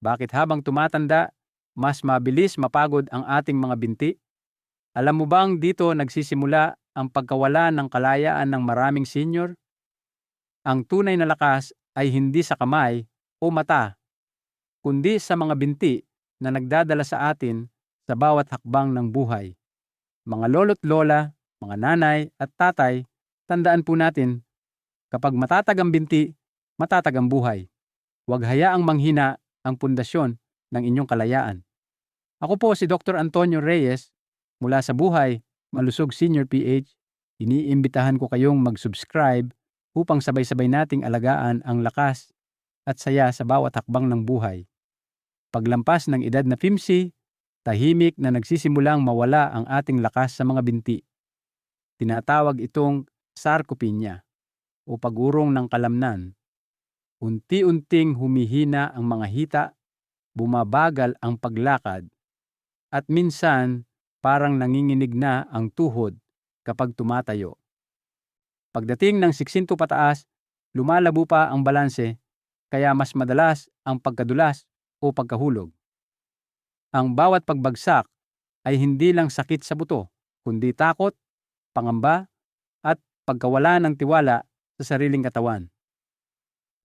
Bakit habang tumatanda, mas mabilis mapagod ang ating mga binti? Alam mo bang dito nagsisimula ang pagkawala ng kalayaan ng maraming senior? Ang tunay na lakas ay hindi sa kamay o mata, kundi sa mga binti na nagdadala sa atin sa bawat hakbang ng buhay. Mga lolo't lola, mga nanay at tatay, tandaan po natin, kapag matatag ang binti, matatag ang buhay. Huwag hayaang manghina ang pundasyon ng inyong kalayaan. Ako po si Dr. Antonio Reyes mula sa Buhay, Malusog Senior PH. Iniimbitahan ko kayong mag-subscribe upang sabay-sabay nating alagaan ang lakas at saya sa bawat hakbang ng buhay. Paglampas ng edad na 50, tahimik na nagsisimulang mawala ang ating lakas sa mga binti. Tinatawag itong sarcopenia o pagurong ng kalamnan. Unti-unting humihina ang mga hita, bumabagal ang paglakad, at minsan parang nanginginig na ang tuhod kapag tumatayo. Pagdating ng 60 pataas, lumalabo pa ang balanse kaya mas madalas ang pagkadulas o pagkahulog. Ang bawat pagbagsak ay hindi lang sakit sa buto, kundi takot, pangamba, at pagkawala ng tiwala sa sariling katawan.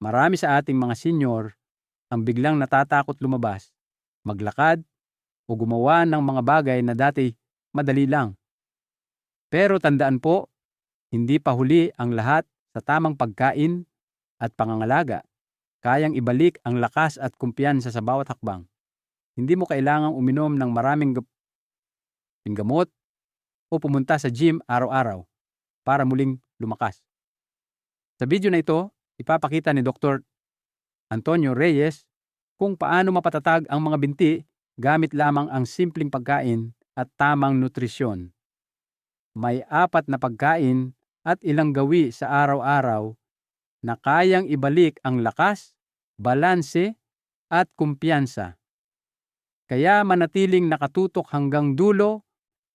Marami sa ating mga senior ang biglang natatakot lumabas, maglakad, o gumawa ng mga bagay na dati madali lang. Pero tandaan po, hindi pa huli ang lahat sa tamang pagkain at pangangalaga. Kayang ibalik ang lakas at kumpiyansa sa bawat hakbang. Hindi mo kailangang uminom ng maraming gamot o pumunta sa gym araw-araw para muling lumakas. Sa video na ito, ipapakita ni Dr. Antonio Reyes kung paano mapatatag ang mga binti gamit lamang ang simpleng pagkain at tamang nutrisyon. May apat na pagkain at ilang gawi sa araw-araw na kayang ibalik ang lakas, balanse, at kumpiyansa. Kaya manatiling nakatutok hanggang dulo,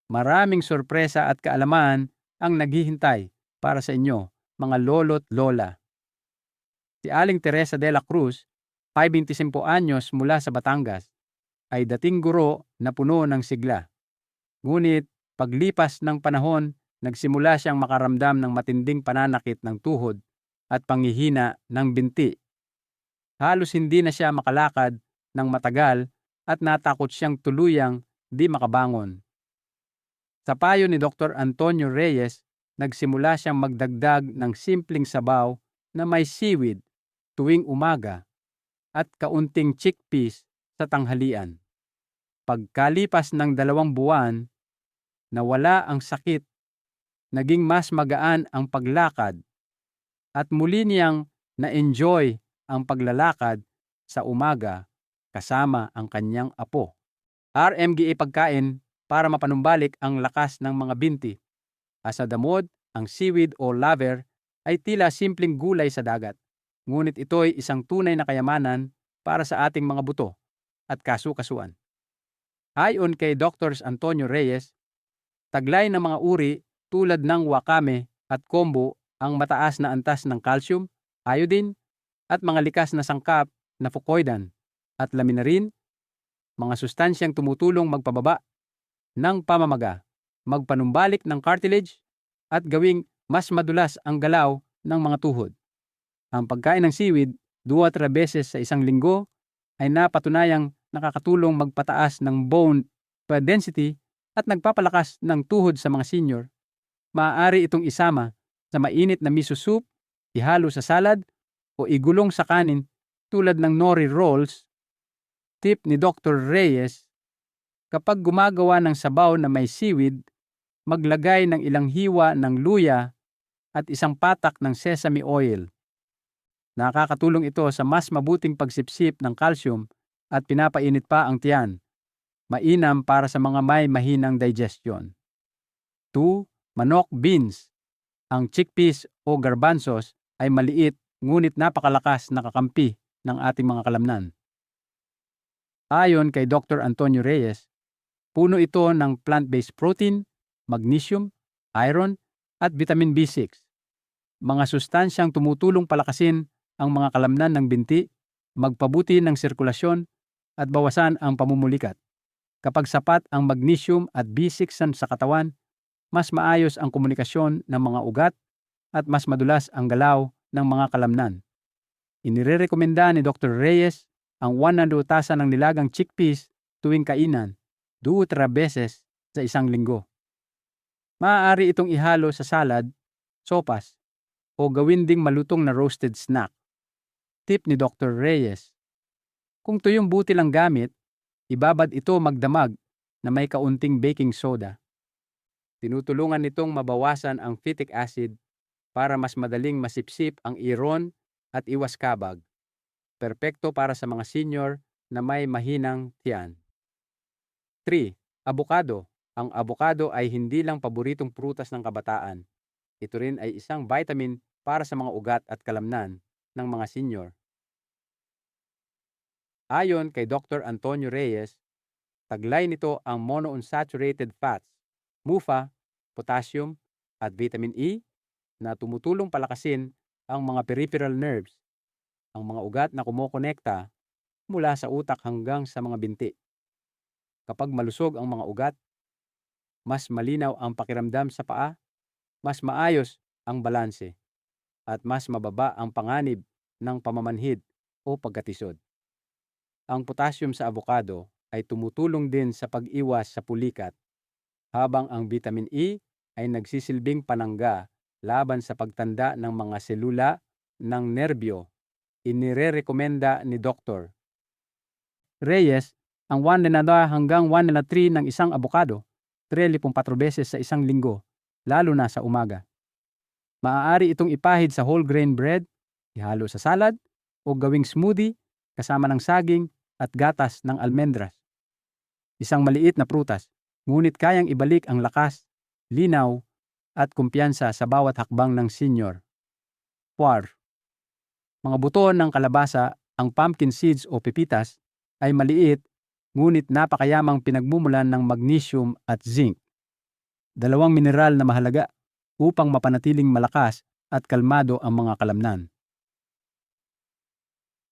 maraming sorpresa at kaalaman ang naghihintay para sa inyo, mga lolo't lola. Si Aling Teresa de la Cruz, 25 anyos mula sa Batangas, ay dating guro na puno ng sigla. Ngunit paglipas ng panahon, nagsimula siyang makaramdam ng matinding pananakit ng tuhod at panghihina ng binti. Halos hindi na siya makalakad ng matagal at natakot siyang tuluyang di makabangon. Sa payo ni Dr. Antonio Reyes, nagsimula siyang magdagdag ng simpleng sabaw na may seaweed tuwing umaga at kaunting chickpeas sa tanghalian. Pagkalipas ng dalawang buwan, nawala ang sakit, naging mas magaan ang paglakad, at muli niyang na-enjoy ang paglalakad sa umaga kasama ang kanyang apo. RMGA pagkain para mapanumbalik ang lakas ng mga binti. Asadamod, ang seaweed o laver ay tila simpleng gulay sa dagat. Ngunit ito'y isang tunay na kayamanan para sa ating mga buto at kasukasuan. Ayon kay Dr. Antonio Reyes, taglay ng mga uri tulad ng wakame at kombo ang mataas na antas ng calcium, iodine, at mga likas na sangkap na fucoidan at laminarin, mga sustansyang tumutulong magpababa ng pamamaga, magpanumbalik ng cartilage, at gawing mas madulas ang galaw ng mga tuhod. Ang pagkain ng seaweed, duwa tra beses sa isang linggo, ay napatunayang nakakatulong magpataas ng bone density at nagpapalakas ng tuhod sa mga senior. Maaari itong isama sa mainit na miso soup, ihalo sa salad, o igulong sa kanin tulad ng nori rolls. Tip ni Dr. Reyes, kapag gumagawa ng sabaw na may seaweed, maglagay ng ilang hiwa ng luya at isang patak ng sesame oil. Nakakatulong ito sa mas mabuting pagsipsip ng calcium at pinapainit pa ang tiyan. Mainam para sa mga may mahinang digestion. 2. Manok beans. Ang chickpeas o garbanzos ay maliit ngunit napakalakas na kakampi ng ating mga kalamnan. Ayon kay Dr. Antonio Reyes, puno ito ng plant-based protein, magnesium, iron, at vitamin B6. Mga sustansyang tumutulong palakasin ang mga kalamnan ng binti, magpabuti ng sirkulasyon, at bawasan ang pamumulikat. Kapag sapat ang magnesium at B6 sa katawan, mas maayos ang komunikasyon ng mga ugat at mas madulas ang galaw ng mga kalamnan. Inirerekomenda ni Dr. Reyes ang 100 tasa ng nilagang chickpeas tuwing kainan, dutra beses sa isang linggo. Maaari itong ihalo sa salad, sopas, o gawin ding malutong na roasted snack. Tip ni Dr. Reyes. Kung tuyong buti lang gamit, ibabad ito magdamag na may kaunting baking soda. Tinutulungan nitong mabawasan ang phytic acid para mas madaling masipsip ang iron at iwas kabag. Perpekto para sa mga senior na may mahinang tiyan. 3. Abokado. Ang abokado ay hindi lang paboritong prutas ng kabataan. Ito rin ay isang vitamin para sa mga ugat at kalamnan ng mga senior. Ayon kay Dr. Antonio Reyes, taglay nito ang monounsaturated fats, MUFA, potassium, at vitamin E na tumutulong palakasin ang mga peripheral nerves, ang mga ugat na kumokonekta mula sa utak hanggang sa mga binti. Kapag malusog ang mga ugat, mas malinaw ang pakiramdam sa paa, mas maayos ang balanse, at mas mababa ang panganib ng pamamanhid o pagkatisod. Ang potassium sa avocado ay tumutulong din sa pag-iwas sa pulikat, habang ang vitamin E ay nagsisilbing panangga laban sa pagtanda ng mga selula ng nerbyo. Inirerekomenda ni Dr. Reyes ang 1 na hanggang 1 na 3 ng isang abokado 3-4 beses sa isang linggo, lalo na sa umaga. Maaari itong ipahid sa whole grain bread, ihalo sa salad, o gawing smoothie kasama ng saging at gatas ng almendras. Isang maliit na prutas, ngunit kayang ibalik ang lakas, linaw, at kumpiyansa sa bawat hakbang ng senior. 4. Mga buto ng kalabasa, ang pumpkin seeds o pepitas, ay maliit ngunit napakayamang pinagmumulan ng magnesium at zinc. Dalawang mineral na mahalaga upang mapanatiling malakas at kalmado ang mga kalamnan.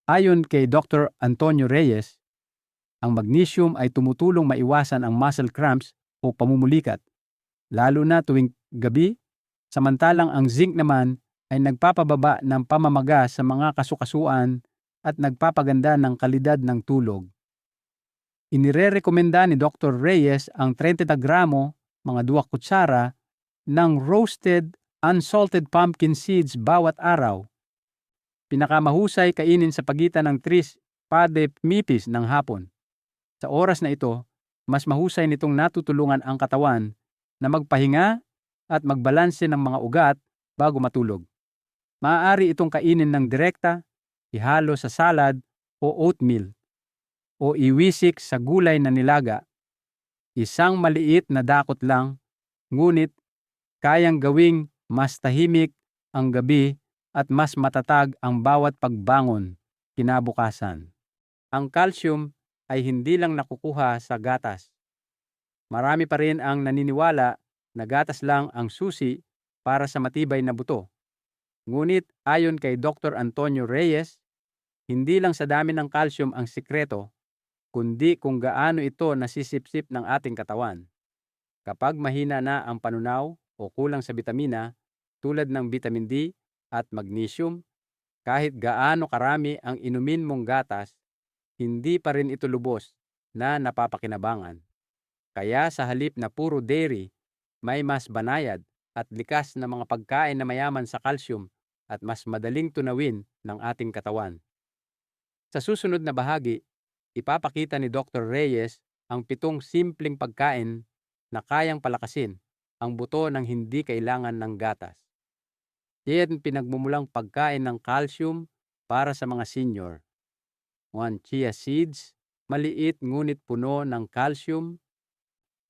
Ayon kay Dr. Antonio Reyes, ang magnesium ay tumutulong maiwasan ang muscle cramps o pamumulikat, lalo na tuwing gabi, samantalang ang zinc naman ay nagpapababa ng pamamaga sa mga kasukasuan at nagpapaganda ng kalidad ng tulog. Inirerekomenda ni Dr. Reyes ang 30 gramo, mga 2 kutsara, ng roasted unsalted pumpkin seeds bawat araw. Pinakamahusay kainin sa pagitan ng 3 pade mipis ng hapon. Sa oras na ito, mas mahusay nitong natutulungan ang katawan na magpahinga at magbalanse ng mga ugat bago matulog. Maaari itong kainin ng direkta, ihalo sa salad o oatmeal o iwisik sa gulay na nilaga. Isang maliit na dakot lang, ngunit kayang gawing mas tahimik ang gabi at mas matatag ang bawat pagbangon kinabukasan. Ang calcium ay hindi lang nakukuha sa gatas. Marami pa rin ang naniniwala na gatas lang ang susi para sa matibay na buto. Ngunit ayon kay Dr. Antonio Reyes, hindi lang sa dami ng calcium ang sikreto, kundi kung gaano ito nasisipsip ng ating katawan. Kapag mahina na ang panunaw o kulang sa bitamina tulad ng vitamin D at magnesium, kahit gaano karami ang inumin mong gatas, hindi pa rin ito lubos na napapakinabangan. Kaya sa halip na puro dairy, may mas banayad at likas na mga pagkain na mayaman sa calcium at mas madaling tunawin ng ating katawan. Sa susunod na bahagi, ipapakita ni Dr. Reyes ang pitong simpleng pagkain na kayang palakasin ang buto ng hindi kailangan ng gatas. Yan pinagmumulang pagkain ng calcium para sa mga senior. 1 chia seeds, maliit ngunit puno ng calcium.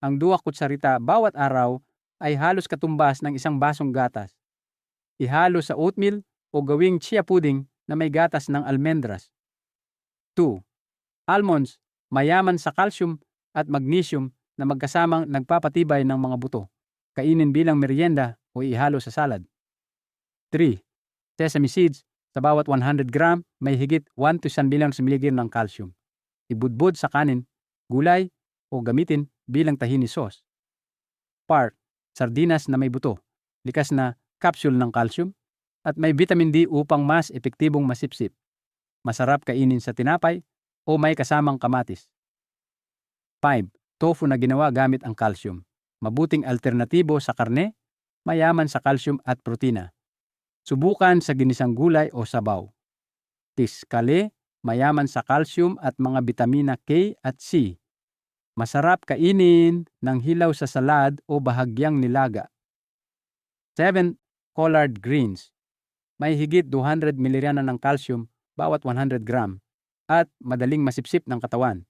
Ang duwa kutsarita bawat araw ay halos katumbas ng isang basong gatas. Ihalo sa oatmeal o gawing chia pudding na may gatas ng almendras. 2. Almonds, mayaman sa calcium at magnesium na magkasamang nagpapatibay ng mga buto. Kainin bilang merienda o ihalo sa salad. 3. Sesame seeds, sa bawat 100 gram may higit 1 to 1 billion mg ng calcium. ibudbod sa kanin, gulay, o gamitin bilang tahini sauce. Part, sardinas na may buto, likas na capsule ng calcium, at may vitamin D upang mas epektibong masipsip. Masarap kainin sa tinapay o may kasamang kamatis. 5. Tofu na ginawa gamit ang calcium. Mabuting alternatibo sa karne, mayaman sa calcium at protina. Subukan sa ginisang gulay o sabaw. Tiskale, mayaman sa calcium at mga bitamina K at C. Masarap kainin ng hilaw sa salad o bahagyang nilaga. 7. Collard greens. May higit 200 mg ng calcium bawat 100 gram at madaling masipsip ng katawan.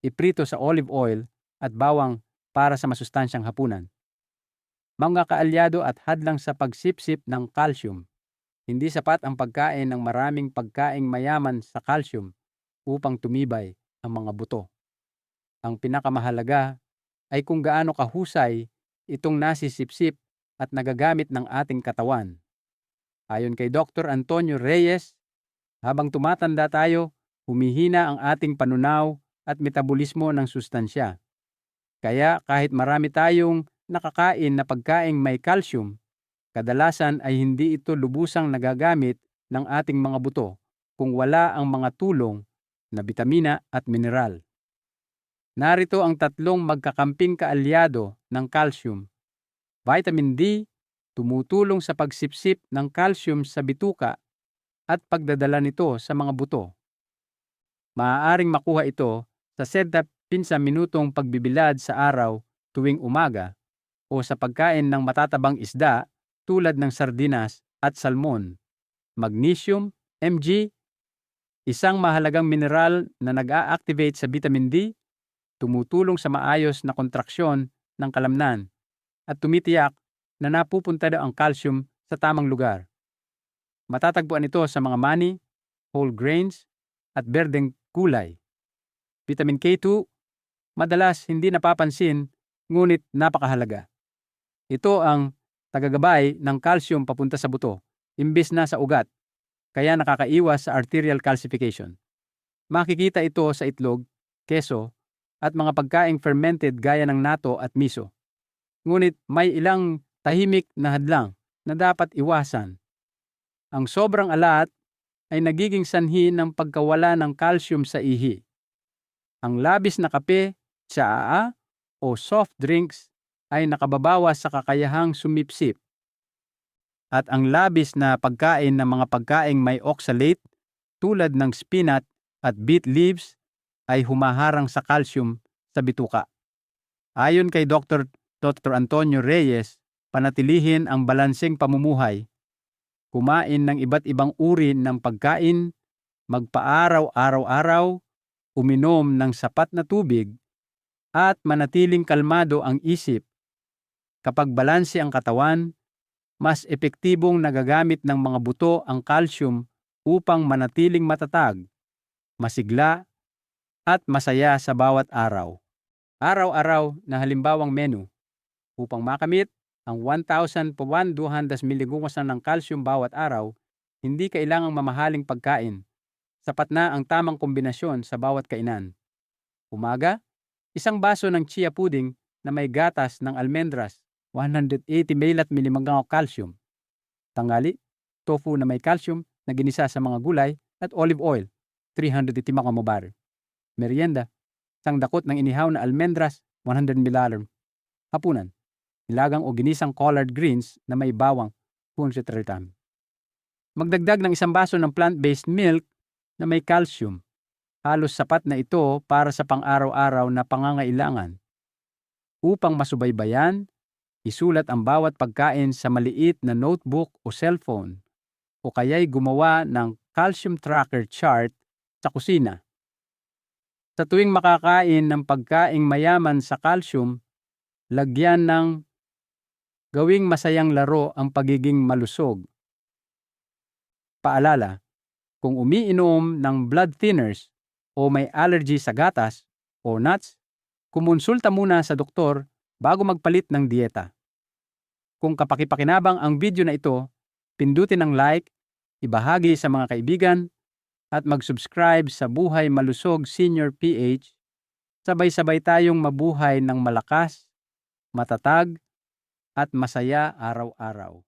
Iprito sa olive oil at bawang para sa masustansyang hapunan. Mga kaalyado at hadlang sa pagsipsip ng calcium. Hindi sapat ang pagkain ng maraming pagkaing mayaman sa calcium upang tumibay ang mga buto. Ang pinakamahalaga ay kung gaano kahusay itong nasisipsip at nagagamit ng ating katawan. Ayon kay Dr. Antonio Reyes, habang tumatanda tayo, humihina ang ating panunaw at metabolismo ng sustansya. Kaya kahit marami tayong nakakain na pagkaing may calcium, kadalasan ay hindi ito lubusang nagagamit ng ating mga buto kung wala ang mga tulong na bitamina at mineral. Narito ang tatlong magkakamping kaalyado ng calcium. Vitamin D, tumutulong sa pagsipsip ng calcium sa bituka at pagdadala nito sa mga buto. Maaaring makuha ito sa sedap pinsa minutong pagbibilad sa araw tuwing umaga o sa pagkain ng matatabang isda tulad ng sardinas at salmon. Magnesium, Mg, isang mahalagang mineral na nag-a-activate sa vitamin D, tumutulong sa maayos na kontraksyon ng kalamnan at tumitiyak na napupunta daw ang calcium sa tamang lugar. Matatagpuan ito sa mga mani, whole grains, at berdeng kulay. Vitamin K2, madalas hindi napapansin ngunit napakahalaga. Ito ang tagagabay ng calcium papunta sa buto, imbis na sa ugat, kaya nakakaiwas sa arterial calcification. Makikita ito sa itlog, keso, at mga pagkaing fermented gaya ng nato at miso. Ngunit may ilang tahimik na hadlang na dapat iwasan. Ang sobrang alat ay nagiging sanhi ng pagkawala ng calcium sa ihi. Ang labis na kape, tsaa, o soft drinks ay nakababawas sa kakayahang sumipsip. At ang labis na pagkain ng mga pagkaing may oxalate tulad ng spinach at beet leaves ay humaharang sa calcium sa bituka. Ayon kay Dr. Dr. Antonio Reyes, panatilihin ang balanseng pamumuhay kumain ng iba't ibang uri ng pagkain, magpaaraw araw-araw, uminom ng sapat na tubig, at manatiling kalmado ang isip. Kapag balanse ang katawan, mas epektibong nagagamit ng mga buto ang calcium upang manatiling matatag, masigla, at masaya sa bawat araw. Araw-araw na halimbawang menu upang makamit ang 1,000 po 200 miligumasan ng calcium bawat araw, hindi kailangang mamahaling pagkain. Sapat na ang tamang kombinasyon sa bawat kainan. Umaga, isang baso ng chia pudding na may gatas ng almendras, 180 ml milimagang calcium. Tangali, tofu na may calcium na ginisa sa mga gulay at olive oil, 300 bar. Merienda, isang dakot ng inihaw na almendras, 100 ml. Hapunan, nilagang o ginisang collard greens na may bawang kung sitritam. Magdagdag ng isang baso ng plant-based milk na may calcium. Halos sapat na ito para sa pang-araw-araw na pangangailangan. Upang masubaybayan, isulat ang bawat pagkain sa maliit na notebook o cellphone o kaya'y gumawa ng calcium tracker chart sa kusina. Sa tuwing makakain ng pagkaing mayaman sa calcium, lagyan ng Gawing masayang laro ang pagiging malusog. Paalala, kung umiinom ng blood thinners o may allergy sa gatas o nuts, kumonsulta muna sa doktor bago magpalit ng dieta. Kung kapakipakinabang ang video na ito, pindutin ang like, ibahagi sa mga kaibigan, at mag-subscribe sa Buhay Malusog Senior PH. Sabay-sabay tayong mabuhay ng malakas, matatag, at masaya araw-araw.